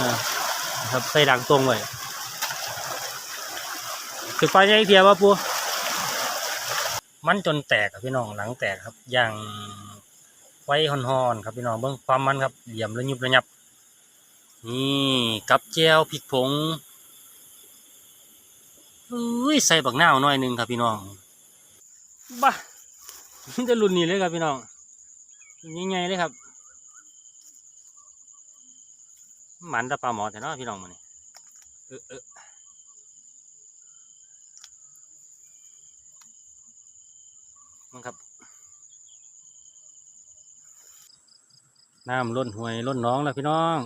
นะครับใส่ดังตรงไว้คือปลาใหญ่เทียว่าปูมันจนแตกครับพี่น้องหลังแตกครับ อย่างไว้ห่อนๆครับพี่น้องเบิ่งความมันครับเหลี่ยมระยุบระยับ นี่กับแจวพริกผงอุ้ยใส่บักนาวหน่อยหนึงครับพี่น้องบ้ามันจะรุ่นนี้เลยครับพี่น้องใหญ่ๆเลยครับ หมันตะปลาหมอแต่เนาะพี่น้องมันนี่เออเออมันครับ น้ำล้นห้วยล้นน้องแล้วพี่น้อง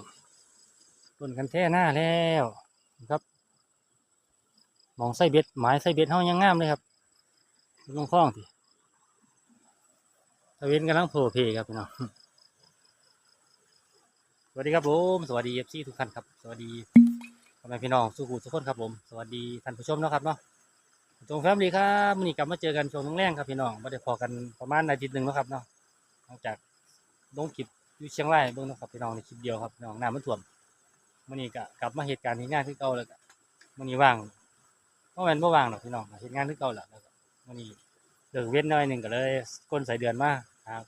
ล้นกันแท่หน้าแล้วครับมองไส้เบ็ดหมายไส้เบ็ดเฮายังงามเลยครับลงคล้องทีตะเวนกำลังโผล่เพครับพี่น้อง วัสดีครับผมสวัสดีเอฟซีทุกท่านครับสวัสดีพ่อแม่พี่น้องสุขุทุกคนครับผมสวัสดีท่านผู้ชมนะครับเนาะจงแฟมลีครับมื้อนี้กลับมาเจอกันช่วงแรงครับพี่น้องม่ได้พอกันประมาณอาทิตย์หนึ่งแล้วครับเนาะหลังจากลงคลิปอยู่เชียงรายเบิ่งนะครับพี่น้องในคลิปเดียวครับพี่น้องน้ำมันท่วมมื้อนี้ก็กลับมาเหตุการณ์ที่งานที่เก่าแล้วก็มื้อนี้ว่างเพราะมันบ่ว่างหรอกพี่น้องเหตุงานที่เก่าแหละแล้วมื้อนี้เลิกเว้นหน่อยหนึ่งก็เลยก้นใส่เดือนมาครับ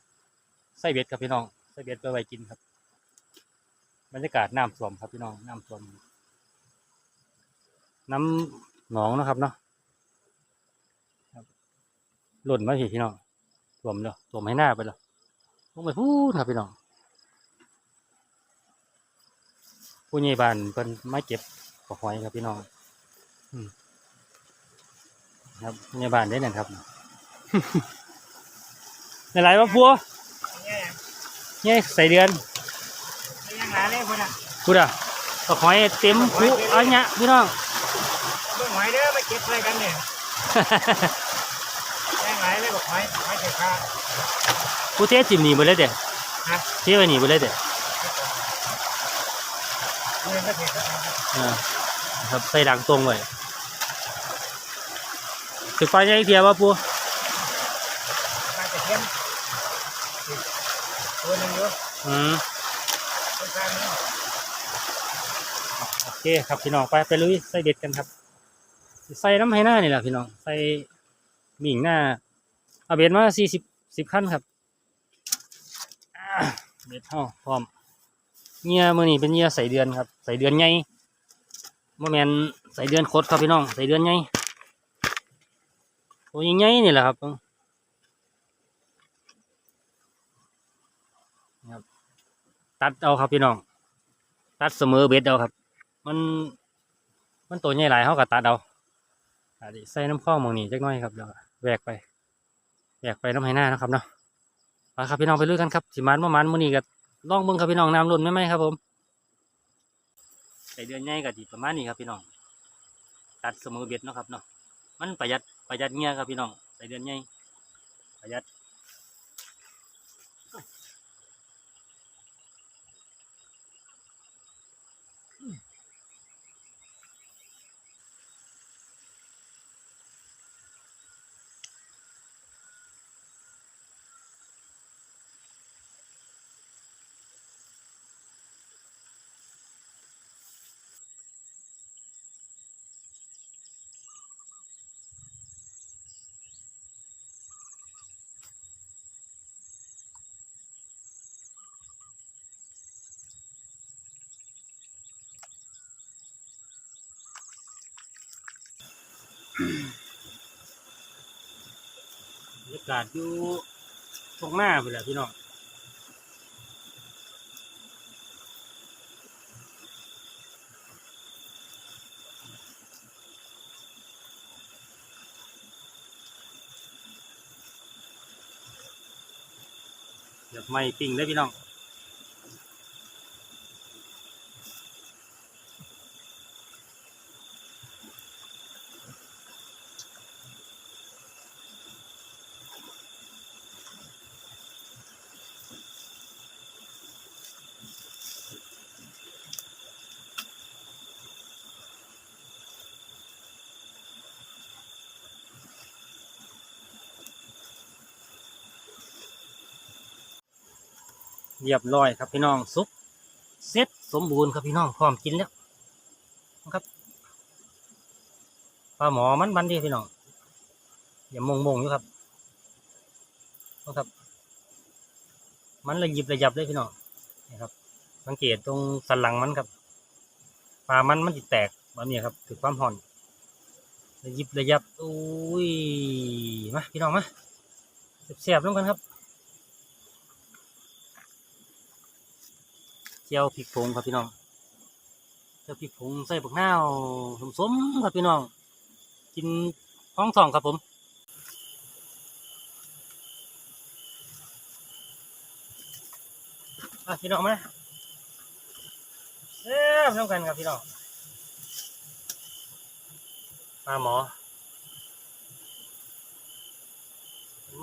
ใส่เบ็ดครับพี่น้องใส่เบ็ดไปไว้กินครับ บรรยากาศน้ำท่วมครับพี่น้องน้ำท่วมน้ำหนองนะครับเนาะครับหล่นมาพี่พี่น้องท่วมแล้วท่วมให้หน้าไปแล้วลงไปพูดครับพี่น้องผู้ใหญ่บ้านเพิ่นมาเก็บกระหอยครับพี่น้องอืมครับผู้ใหญ่บ้านได้นั่นครับในไรวะพัวเนี่ยเนี่ยใส่เดือนไม่ยัง หลายเลยคนอะพูดอะกระหอยเต็มคุอันเนี้ยพี่น้องเบิ่งหอยเด้อมาเก็บอะไรกันเนี่ยยังหลายเลยบอกหอยหอยเถอะค่ะกูเทจิมหนีไปเลยเด็ดฮะเทไปหนีไปเลยเด็ดเงินก็เถอะครับอ่าครับใส่ดังตรงไว้ถึกไฟใหญ่เทียว่าปูมาจะเข้มตัวหนึ่งอยู่อืม ต้นข้างนี้ โอ เคครับพี่น้องไปไปลุยใส่เด็ดกันครับ ใส่น้ำให้หน้านี่แหละพี่น้องใส่หมิ่งหน้า เอาเบ็ดมาสี่สิบสิบขั้นครับเบ็ดเท่าพร้อมเงี้ยมือนี่เป็นเงี้ยใส่เดือนครับ ใส่เดือนใหญ่โมแมนใส่เดือนโคตรครับพี่น้องใส่เดือนใหญ่ตัวใหญ่ๆนี่แหละครับตัดเอาครับพี่น้อง ตัดเสมอเบ็ดเอาครับ มัน มันตัวใหญ่หลายเขาก็ตัดเอาอาจจะใส่น้ำข้องมองนี้จักน้อยครับแล้วก็แหวกไปแหวกไปน้ำไหหน้านะครับเนาะไปครับพี่น้องไปลุยกันครับสิมันประมันมือนี้ก็ลองเบิ่งครับพี่น้องน้ำล้นไหมไหมครับผมใส่เดือนใหญ่ก็ดีประมาณนี้ครับพี่น้อง ตัดเสมอเบ็ดนะครับเนาะมันประหยัดประหยัดเงี้ยครับพี่น้องใส่เดือนใหญ่ประหยัด บรรยากาศอยู่ตรงหน้าไปแหละพี่น้องเดี๋ยวไม่ปิ้งเลยพี่น้อง เรียบร้อยครับพี่น้องซุปเสร็จสมบูรณ์ครับพี่น้องพร้อมกินแล้วครับปลาหมอมันมันดีพี่น้องอย่ามงมงอยู่ครับนะครับ มันระยิบระยับเลยพี่น้องนี่ครับ สังเกตตรงสันหลังมันครับปลามันมันจะแตกแบบนี้ครับถือความห่อนระยิบระยับอุ้ยมาพี่น้องมาเสียบๆลงกันครับ จียวพริกผงครับพี่น้องเจียวพริกผงใส่บักหน้าวสมครับพี่น้อง กินห้องทองครับผมอะพี่น้องมาเอ้ยพร้อมกันครับพี่น้องมาหมอ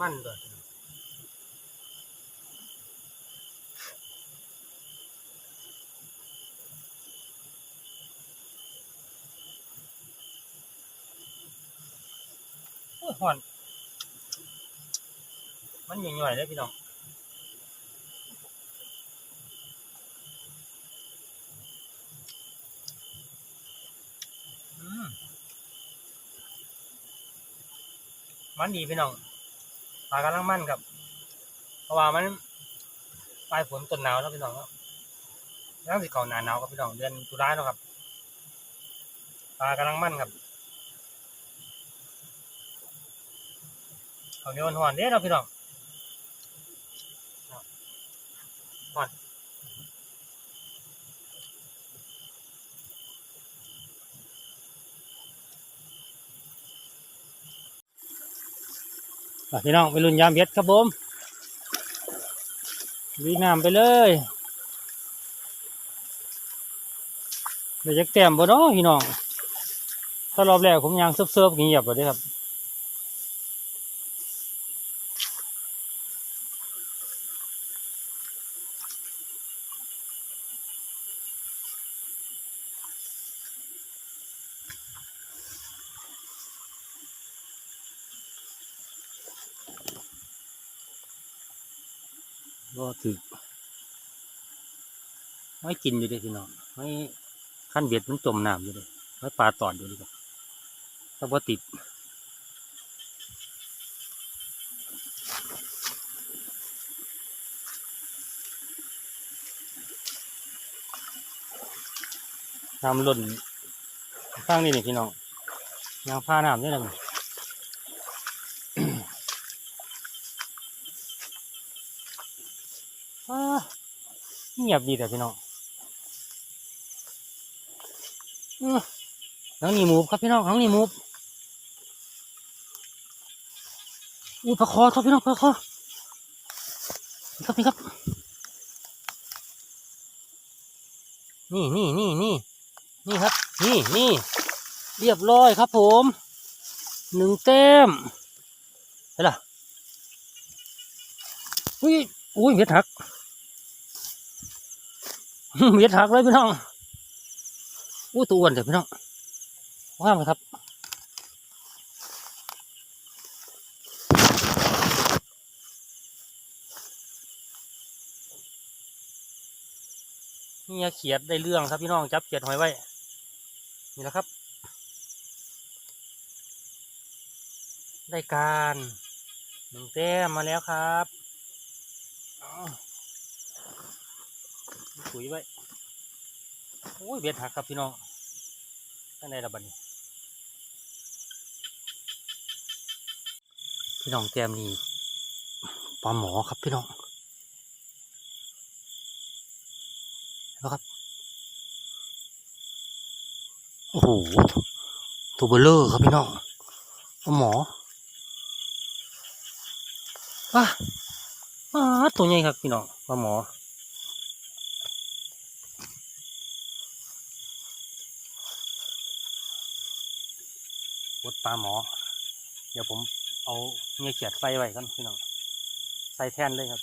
มันด้วย หอน มันหย่อยๆเลยพี่น้องมันดีพี่น้องปลากำลังมั่นครับ เพราะว่ามันปลายฝนต้นหนาวแล้วพี่น้องครับแล้วสิเก่าหนาหนาวครับพี่น้องเดือนตุลาเนาะครับปลากำลังมั่นครับ เขาวเนียวหอนเด้เนาะพี่น้องหอนพี่น้องไปรุ่นยามเย็ดครับผมดีน้ำไปเลยเดี๋ยวจะแต้มบ่เนาะพี่น้องถ้ารอบแรกผมยังเซิร์ฟๆเงียบๆเลยครับ ก็ถือไม่กินอยู่เลยพี่น้องไม่ขั้นเบ็ดมันจมน้ำอยู่เลยไม่ปลาตอดอยู่เลยครับถ้าว่าติดน้ำล้นข้างนี้นี่พี่น้องยางผ้าน้ำนี่แหละ อ้า เงียบดีแต่พี่น้องน้องนี่มูฟครับพี่น้องน้องนี่มูฟอู้ปลาคอครับพี่น้องปลาคอครับนี่ครับ นี่นี่นี่นี่นี่ครับ นี่นี่เรียบร้อยครับผมหนึ่งแต้มเห็นล่ะอุ้ยอุ้ยเม็ดหัก เม็ดหักเลยพี่น้องอู้ตัวอ้วนเถอะพี่น้องว่างเลยครับเนี่ยเขียดได้เรื่องครับพี่น้องจับเขียดหอยไว้ นี่แหละครับ ได้การหนึ่งแต้มมาแล้วครับอ้าว ปุ๋ยไว้โอ้ยเบ็ดหักครับพี่น้องข้างในระบัดนี้พี่น้องแจมนี่ปลาหมอครับพี่น้องเห็นะครับโอ้โหตัวเบลเลอร์ครับพี่น้องปลาหมอว้าว้าตัวใหญ่ครับพี่น้องปลาหมอ ดปลาหมอ เดี๋ยวผมเอาเงี้ยเขียดไฟไว้กันพี่น้องใส่แท่นเลยครับ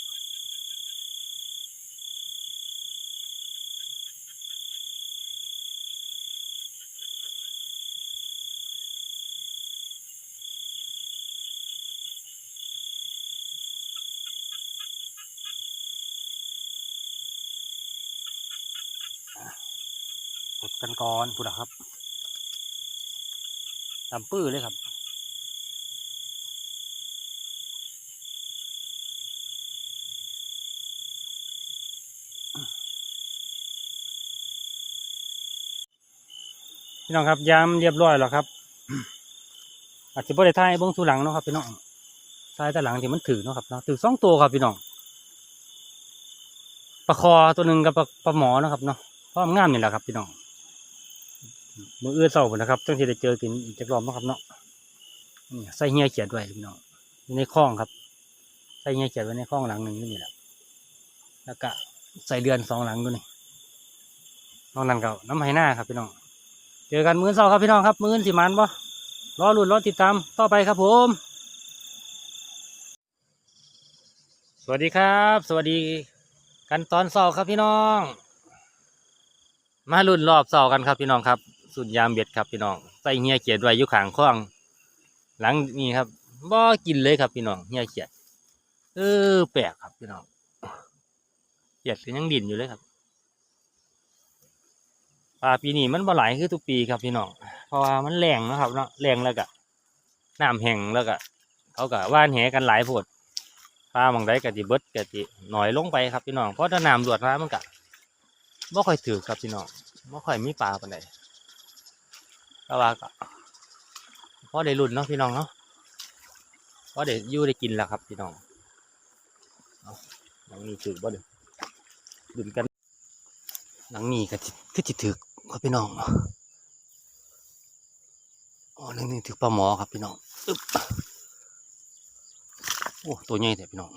อดกันก่อนพูดครับ ตามปื้อเลยครับพี่น้องครับยามเรียบร้อยแล้วครับ อาจจะบ่ได้ถ่ายเบิ้งทูหลังเนาะครับพี่น้องถ่ายแต่หลังที่มันถือเนาะครับเนาะถือสองตัวครับพี่น้องปลาคอตัวหนึ่งกับปลาปลาหมอนะครับเนาะเพราะมันงามนี่แหละครับพี่น้อง มือเอื้อเศร้านะครับจังที่ได้เจอกินอีกจักรอบนะครับเนาะใส่เฮียเขียดไว้พี่น้องในคลองครับ ใส่เฮียเขียดไว้ในคลองหลังหนึ่งนี่แหละแล้วก็ใส่เดือนสองหลังด้วยนี่นอกนั้นก็น้ำไหหน้าครับพี่น้อง เจอกันมื้อเช้าครับพี่น้องครับมื้อสิมันบ่รอลุ้นรอติดตามต่อไปครับผม สวัสดีครับ สวัสดีกันตอนเช้าครับพี่น้อง มาลุ้นรอบเช้ากันครับพี่น้องครับ สุดยามเบ็ดครับพี่น้องใส่เฮียเขียดไว้อยู่ขางคลอง หลังนี้ครับบ่กินเลยครับพี่น้องเฮียเขียด เออแปลกครับพี่น้องเขียดยังดิ่นอยู่เลยครับปลาปีนี้มันบ่หลายคือทุกปีครับพี่น้องเพราะว่ามันแรงนะครับเนาะแรงแล้วก็น้ำแห้งแล้วก็เขาก็ว่านแหกันหลายโพดปลาบางไดก็สิเบิดก็สิหน่อยลงไปครับพี่น้องเพราะถ้าน้ำรวดมามันก็บ่ค่อยถือครับพี่น้องบ่ค่อยมีปลาปานใด แต่ว่าก็พอได้รุ่นเนาะพี่น้องเนาะพอได้ยู่ได้กินแล้วครับพี่น้องหลังนี้ถือบ่เด้อดุนกันหลังนี้ก็สิคือจิถึกครับพี่น้องอ๋อหลังนี้ถึกปลาหมอครับพี่น้องอึ๊บโอ้ตัวใหญ่แต่พี่น้อง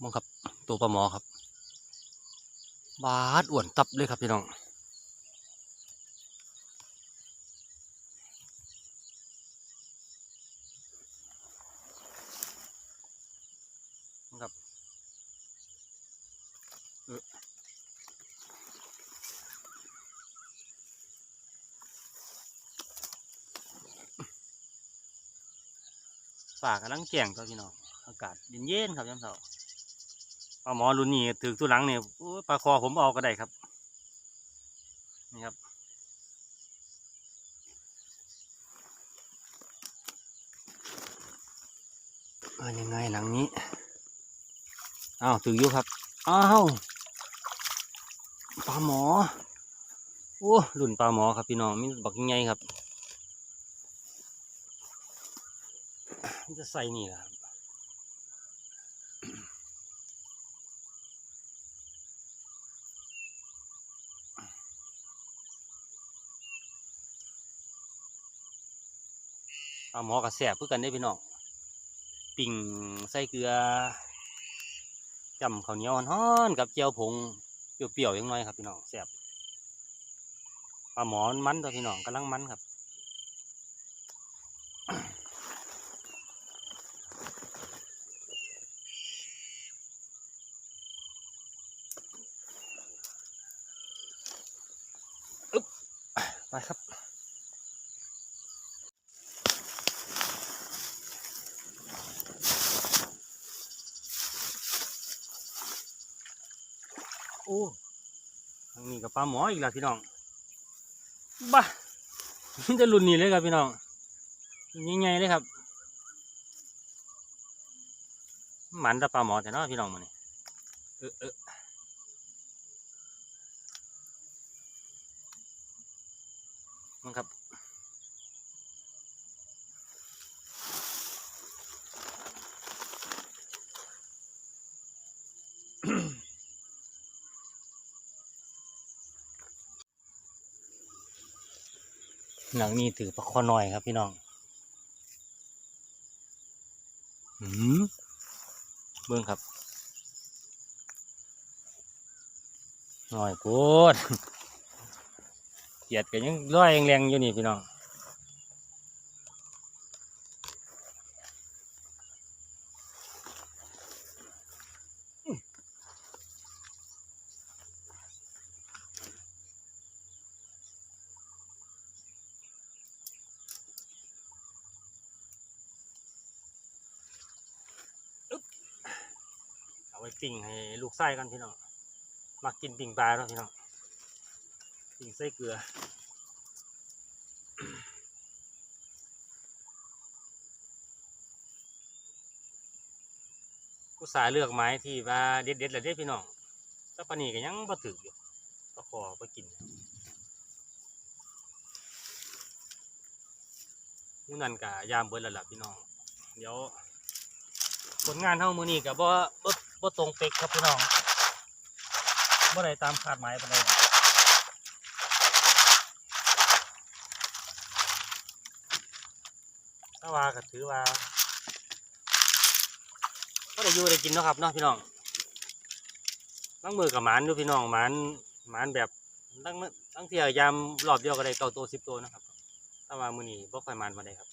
มองครับตัวปลาหมอครับ บาดอ้วนตับเลยครับพี่น้อง ฝากำลังแก่งตัวพี่น้องอากาศเย็นๆครับยามเช้าปลาหมอรุ่นนี้ถือตัวหลังเนี่ยปลาคอผมเอาก็ได้ครับนี่ครับมายังไงหลังนี้อ้าวถืออยู่ครับอ้าวปลาหมอโอ้รุ่นปลาหมอครับพี่น้องมีบักยังไงครับ มัน จะใส่นี่แหละครับปลาหมอกับแสบเพื่อกันได้พี่น้องปิ่งใส่เกลือจำข้าวเหนียวฮ้อนกับเจียวผงเปรี้ยวๆอยังน้อยครับพี่น้องแสบปลาหมอนมันตัวพี่น้องกำลังมันครับ โอ้ทางนี้กับปลาหมออีกแล้วพี่น้องบ้ามันจะหลุดหนีเลยครับพี่น้องใหญ่ๆเลยครับหมันตะปลาหมอแต่นาะพี่น้องมันนี่เออเออ หนังนี้ถือปลาคอน่อยครับพี่น้องหืมเบื้องครับหน่อยโพูดเหยียดกันยังร้อยแรงๆอยู่นี่พี่น้อง ว้ปิ้งให้ลูกไส้กันพี่น้องมากินปิ้งปลาแล้วพี่น้องปิ่งใส่เกลือกูสายเลือกไม้ที่ว่าเด็ดๆเลยเด้พี่น้องแต่ปนีก็ยังบ่ถึกอยู่ก็ขอไปกินนู่นนั่นก็ยามเบิดแล้วล่ะพี่น้อง เดี๋ยวผลงานเท่ามือนี้ก็บ่บ่ บ่ตรงเป๊กครับพี่น้องบ่ได้ตามคาดหมายไปานใดถ้าว่าก็ถือว่าก็ได้อยู่ได้กินเนาะครับเนาะพี่น้องบางมือกับหมานอยู่พี่น้องหมานหมานแบบตั้งตั้งเที่ยยามรอบเดียวก็ได้เก้าตัวสิบตัวนะครับ ถ้าว่ามือนี้บ่ค่อยหมานมาได้ครับ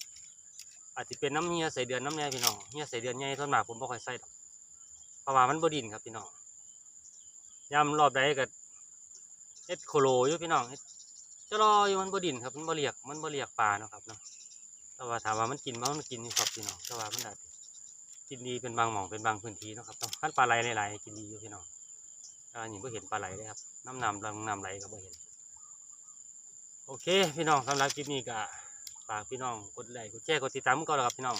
อาจจะเป็นน้ำเฮียใส่เดือนน้ำแน่พี่น้องเฮียใส่เดือนใหญ่ส่วนมากผมบ่ค่อยใส่ดอก เพราะว่ามันบดินครับพี่น้องยามรอบใดก็เฮ็ดโคโลอยู่พี่น้องจะรออยู่มันบดินครับมันบเรียกมันบเรียกปลาเนาะครับเนาะแต่ว่าถามว่ามันกินบ่มันกินนี่ครับพี่น้องแต่ว่ามันอาจกินดีเป็นบางหม่องเป็นบางพื้นที่นะครับต้องขั้นปลาไหลหลายๆกินดีอยู่พี่น้องอันนี้ไ่เห็นปลาไหลเลยครับน้ำนำลังน้ำไหลก็บ่เห็น โอเค พี่น้องสำหรับคลิปนี้ก็ฝากพี่น้องกดไลค์กดแชร์กดติดตามกันก่อนแล้วครับพี่น้อง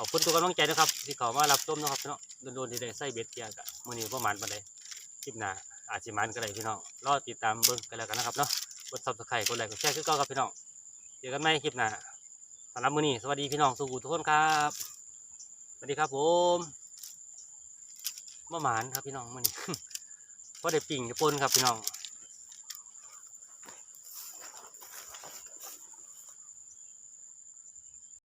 ขอบคุณทุกกำลังใจนะครับที่เขามารับชมนะครับพี่น้องโดนๆที่ได้ใส่เบ็ดเกียกะมือนี้ประมาณปานใดคลิปหน้าอาจสิมันก็ได้พี่น้องรอติดตามเบิ่งกันแล้วกันนะครับเนาะกด Subscribe กดไลค์กดแชร์คือเก่าครับพี่น้องเจอกันใหม่คลิปหน้าสำหรับมือนี้สวัสดีพี่น้องสุขุทุกคนครับสวัสดีครับผมมาหมานครับพี่น้องมันก็ได้ปิ่งจะปนครับพี่น้อง